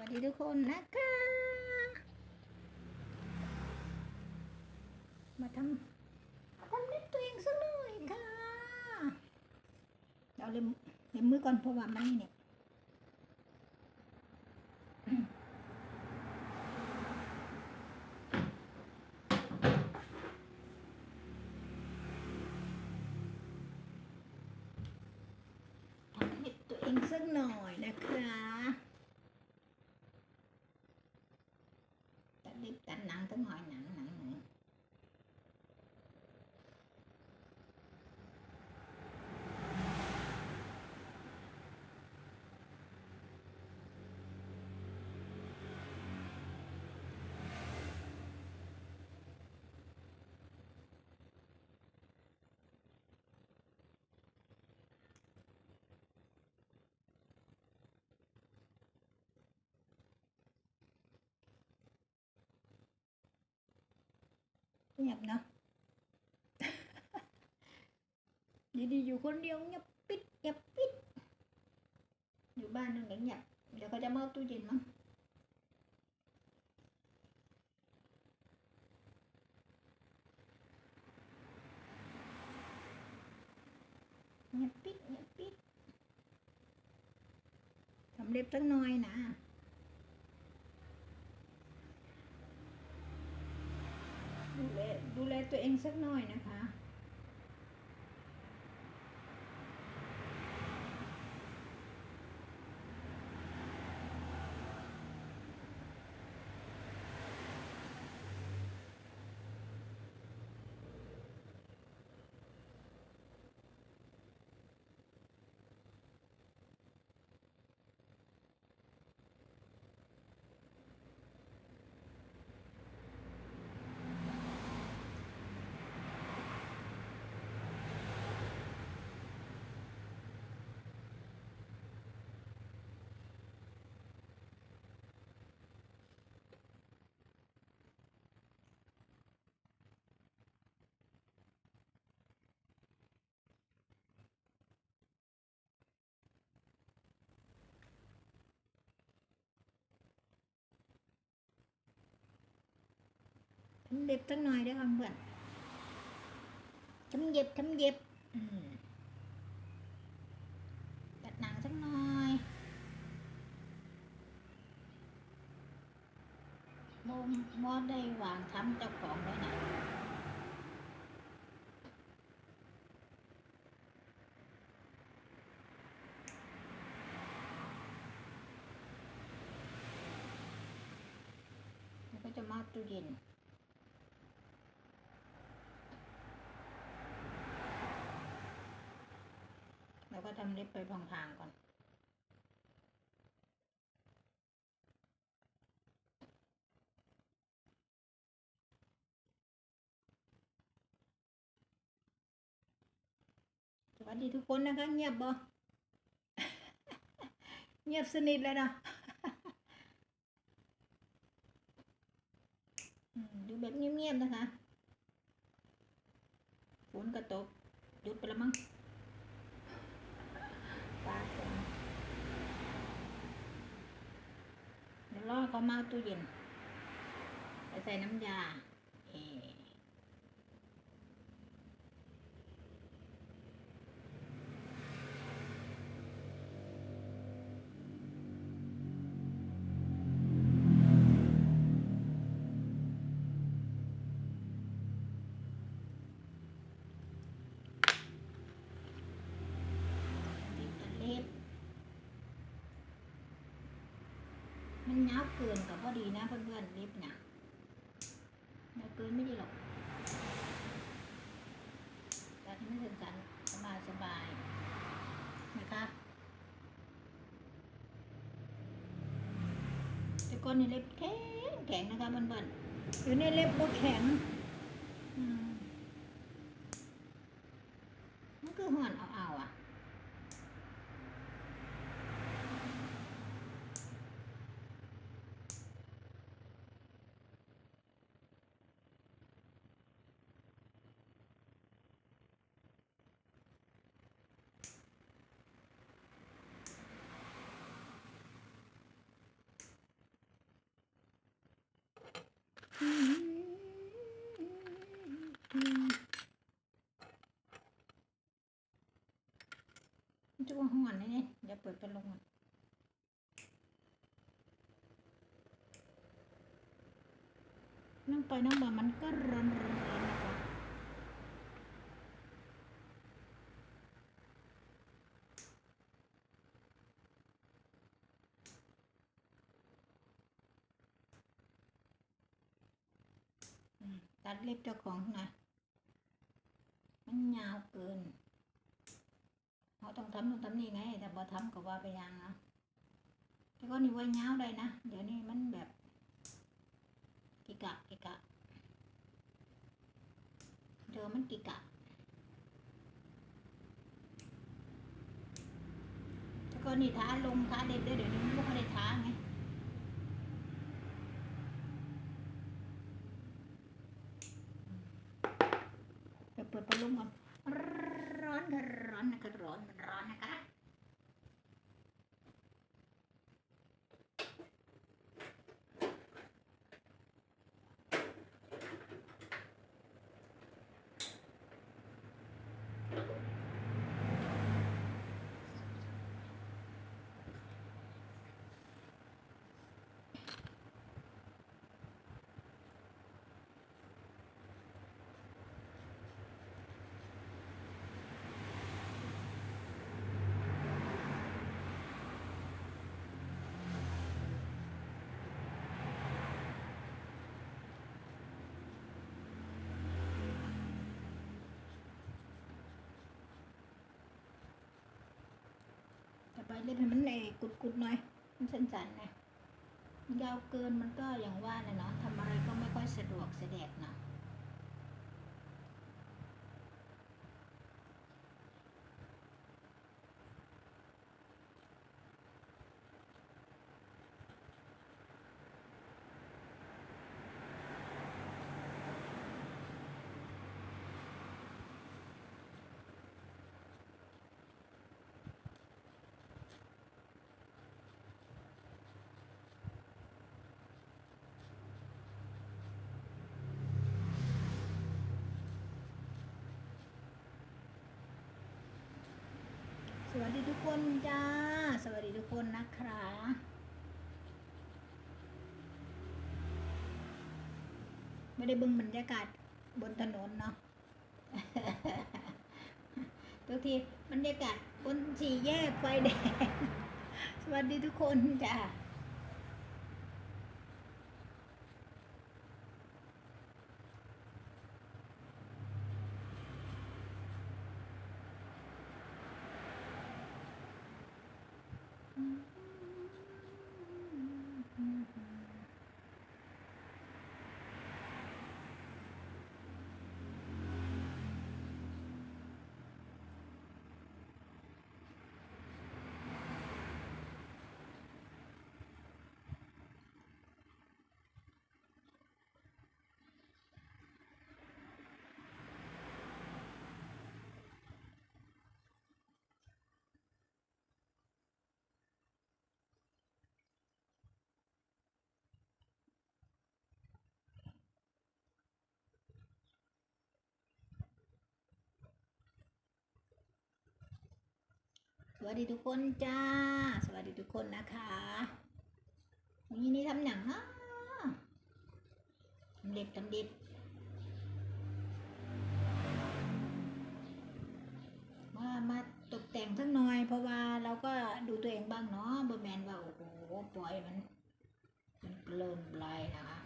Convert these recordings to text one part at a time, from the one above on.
วัสดีทุกคนนะคะ มาทำทำเล็บตัวเองสักหน่อยค่ะเดี๋ยวเอาเล็มเล็มมือก่อนเพราะว่ามันนี่เนี่ยทำให้ตัวเองสักหน่อยนะคะตัดเล็บตัดหนังตั้งหน่อยหนังหนังหนัง เงียบเนาะดีๆอยู่คนเดียวเงียบปิดเงีย ดูแลตัวเองสักหน่อยนะคะ ทำเล็บสักหน่อยได้ค่ะเพื่อนทำเย็บทำเย็บอืมตัดหนังสักหน่อยโมโมได้วางทำเจ้าของแล้วนะก็จะมาตู้เย็น แล้วก็ ทำเล็บไปพางๆก่อนสวัสดีทุกคนนะคะ เงียบบ่เงียบสนิทเลยนะดูแบบเงียบๆนะคะ ฝนกระตกหยุดไปแล้วมั้ง ปลาเสร็จเดี๋ยวรอเขามาเอา ตู้เย็นไปใส่น้ำยา เกินกับพอดีนะเพื่อนๆลิฟต์นะยาเกินไม่ดีหรอกตัดให้ไม่สั้นสบายสบายนะคะแต่ก่อนนี่เล็บแข็งแข็งนะคะเพื่อนๆอยู่ในเล็บก็แข็งอืมมันคือห่อนเอาๆอะ เนั่ง ไปนั่งมามันก็ร้อนร้อนร้อนะคะตัดเล็บเจ้าของหนะมันยาวเกินเราต้องทำต้องทำนี่ไงแต่พอทำก็ว่าไปยังนะแต่ก็นี่ไว้ยาวได้นะ เดี๋ยวนี้มันแบบ กิกะกิกะเดิมมันกิกะแล้วก็นี่ท้าลงท้าเด็ดด้วยเดี๋ยวนี้มันไม่ได้ท้าไงเดี๋ยวเปิดพัดลมก่อนร้อนค่ะร้อนนะคะร้อนร้อนนะคะ เล่นให้มันเลยกุดๆหน่อย มันสั้นๆนะยาวเกินมันก็อย่างว่าเนาะทำอะไรก็ไม่ค่อยสะดวกสะดวกเนาะ สวัสดีทุกคนจ้า สวัสดีทุกคนนะคะไม่ได้เบึงบรรยากาศบนถนนเนาะทุกทีบรรยากาศบนสี่แยกไฟแดง สวัสดีทุกคนจ้า Mm-hmm. สวัสดีทุกคนจ้า สวัสดีทุกคนนะคะวันนี้นี่ทำหนังนะทำเด็ดทำเด็ดมามาตกแต่งสักหน่อย เพราะว่าเราก็ดูตัวเองบ้างเนาะบแมนว่าโอ้โหปล่อยมัน มันเกลินปลายนะคะ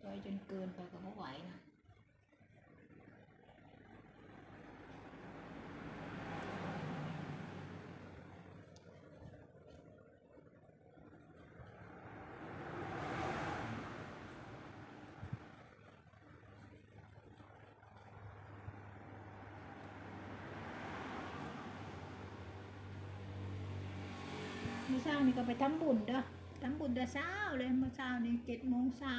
ปล่อยจนเกินไปก็ไม่ไหวนะ เช้านี่ก็ไปทำบุญเด้อทำบุญแต่เช้าเลยเมื่อเช้านี่เจ็ดโมงเช้า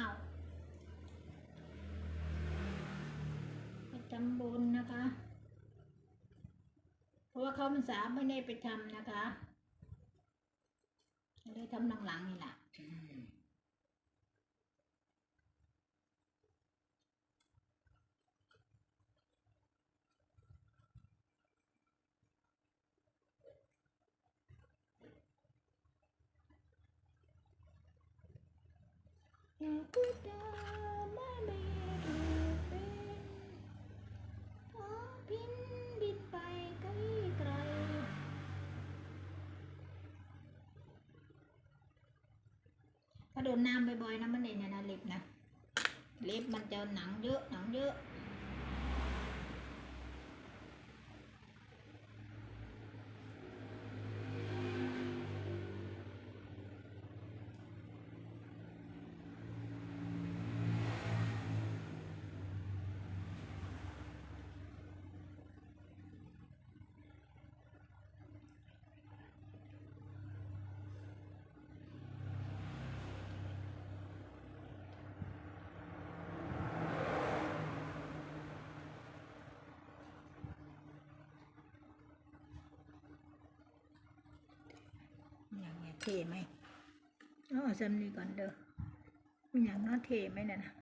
ไปทำบุญนะคะ เพราะว่าเขามันสาไม่ได้ไปทำนะคะเลยทำหลังๆนี่แหละ ถ้าโดนน้ำบ่อยๆนะมันเนี่ยนะเล็บนะ เล็บมันจะหนังเยอะหนังเยอะ เทไหมอ๋อจำนี้ก่อนเด้อมันอย่างน้อเทไหมน่ะนะ